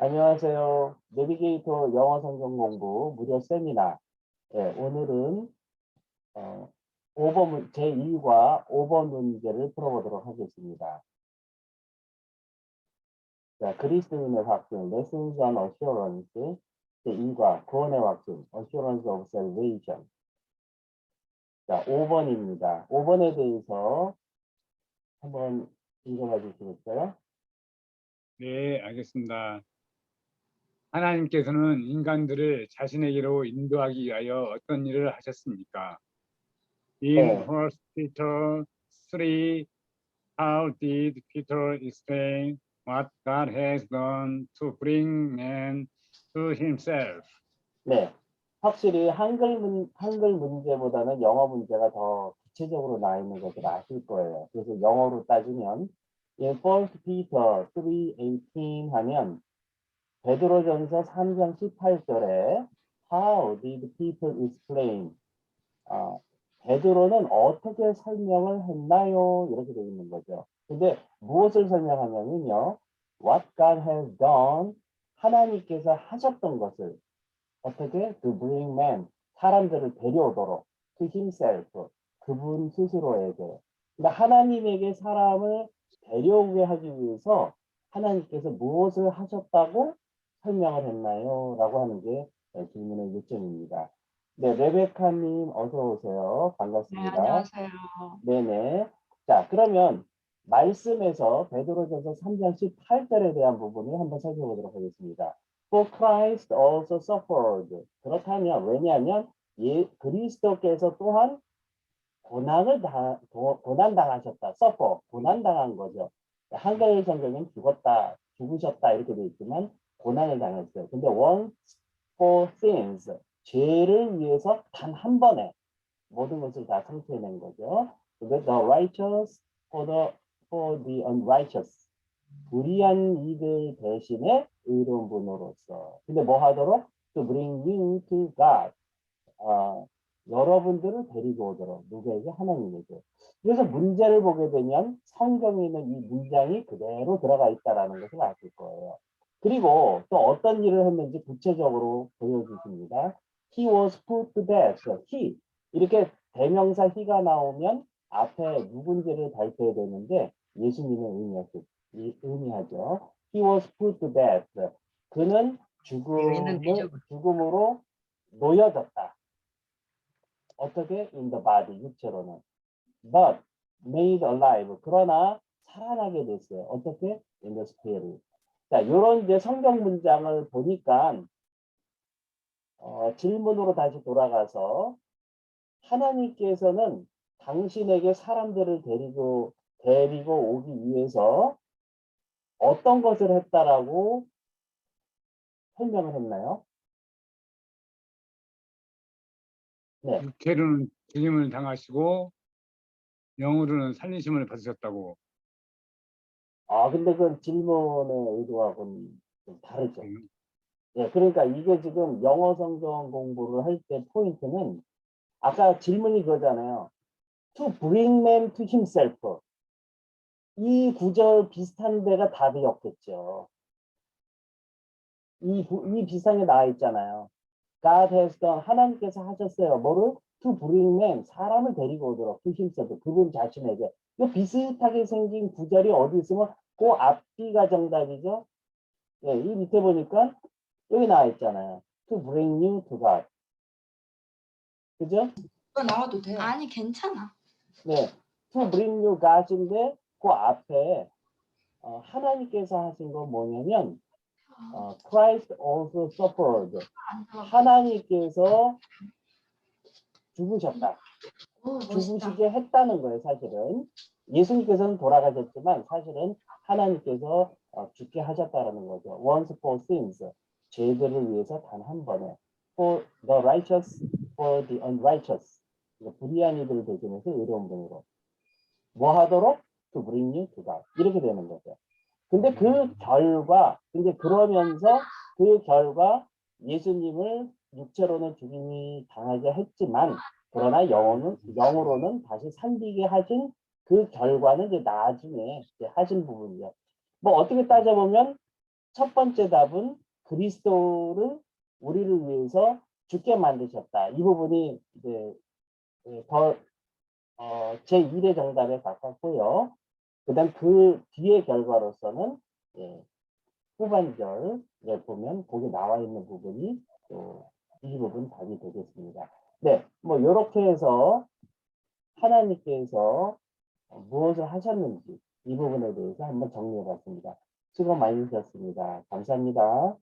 안녕하세요. 내비게이터 영어 성경 공부 무료 세미나. 예, 오늘은 어, 5번 문, 제2과 5번 문제를 풀어보도록 하겠습니다. 자, 그리스도인의 확증, Lessons on Assurance, 제2과 구원의 확증, Assurance of Salvation. 자, 5번입니다. 5번에 대해서 한번 읽어봐 주시겠어요? 네, 알겠습니다. 하나님께서는 인간들을 자신에게로 인도하기 위하여 어떤 일을 하셨습니까? In 네. 1 Peter 3, how did Peter explain what God has done to bring man to himself? 네, 확실히 한글 문 한글 문제보다는 영어 문제가 더 구체적으로 나와 있는 것을 아실 거예요. 그래서 영어로 따지면 in 1 Peter 3:18 하면 베드로전서 3장 18절에 How did Peter explain? 아, 베드로는 어떻게 설명을 했나요? 이렇게 되어 있는 거죠. 근데 무엇을 설명하냐면요. What God has done 하나님께서 하셨던 것을 어떻게 to bring man 사람들을 데려오도록 to himself 그분 스스로에게 그러니까 하나님에게 사람을 데려오게 하기 위해서 하나님께서 무엇을 하셨다고 설명을 했나요? 라고 하는 게 네, 질문의 요점입니다. 네, 레베카님 어서 오세요. 네, 반갑습니다. 안녕하세요. 네네. 자, 그러면 말씀에서 베드로전서 3장 18절에 대한 부분을 한번 살펴보도록 하겠습니다. For Christ also suffered. 그렇다면 왜냐하면 예, 그리스도께서 또한 고난을 당 고난 당하셨다. suffer 고난 당한 거죠. 한글 성경은 죽었다, 죽으셨다 이렇게 되어 있지만 고난을 당했어요. 근데 once for sins 죄를 위해서 단 한 번에 모든 것을 다 상쇄해낸 거죠. 근데 the righteous for the for the unrighteous. 불의한 이들 대신에 의로운 분으로서. 근데 뭐 하도록? To bring you to God. 어, 여러분들을 데리고 오도록. 누구에게? 하나님에게. 그래서 문제를 보게 되면 성경에 있는 이 문장이 그대로 들어가 있다라는 것을 아실 거예요. 그리고 또 어떤 일을 했는지 구체적으로 보여주십니다. He was put to death. He 이렇게 대명사 he가 나오면 앞에 누군지를 발표해야 되는데 예수님의 의미하죠. 이- 의미하죠. He was put to death. 그는 죽음을, 죽음으로 놓여졌다. 어떻게? In the body, 육체로는. But made alive. 그러나 살아나게 됐어요. 어떻게? In the spirit. 자, 요런 이제 성경 문장을 보니까 어, 질문으로 다시 돌아가서 하나님께서는 당신에게 사람들을 데리고 데리고 오기 위해서 어떤 것을 했다라고 설명을 했나요? 네, 육체로는 죽임을 당하시고 영으로는 살리심을 받으셨다고. 아 근데 그 질문의 의도하고는 좀 다르죠. 음, 예, 그러니까 이게 지금 영어 성경 공부를 할 때 포인트는 아까 질문이 그거잖아요. To bring man to himself. 이 구절 비슷한 데가 답이었겠죠. 이, 구- 이 비슷한 게 나와 있잖아요. God has done. 하나님께서 하셨어요. 뭐를? To bring man. 사람을 데리고 오도록. to himself. 그분 자신에게. 이 비슷하게 생긴 구절이 어디 있으면 그 앞뒤가 정답이죠. 예, 이 밑에 보니까 여기 나와 있잖아요. To bring you to God. 그죠? 이거 나와도 돼요. 아니 괜찮아. 네. To bring you God인데 그 앞에 어, 하나님께서 하신 건 뭐냐면 어, Christ also suffered. 하나님께서 죽으셨다. 죽으시게 했다는 거예요, 사실은. 예수님께서는 돌아가셨지만 사실은 하나님께서 어, 죽게 하셨다라는 거죠. Once for sins. 죄들을 위해서 단 한 번에. For the righteous, for the unrighteous. 불의한 이들을 대신해서 의로운 분으로. 뭐 하도록? To bring you to God. 이렇게 되는 거죠. 근데 그 결과, 근데 그러면서 그 결과 예수님을 육체로는 죽임이 당하게 했지만 그러나 영어는 영어로는 다시 살리게 하신 그 결과는 이제 나중에 이제 하신 부분이요. 뭐 어떻게 따져보면 첫 번째 답은 그리스도를 우리를 위해서 죽게 만드셨다. 이 부분이 이제 예, 더 어, 제1의 정답에 가깝고요. 그다음 그 뒤의 결과로서는 예, 후반절에 보면 거기 나와 있는 부분이 또 이 부분 답이 되겠습니다. 네, 뭐 이렇게 해서 하나님께서 무엇을 하셨는지 이 부분에 대해서 한번 정리해 봤습니다. 수고 많으셨습니다. 감사합니다.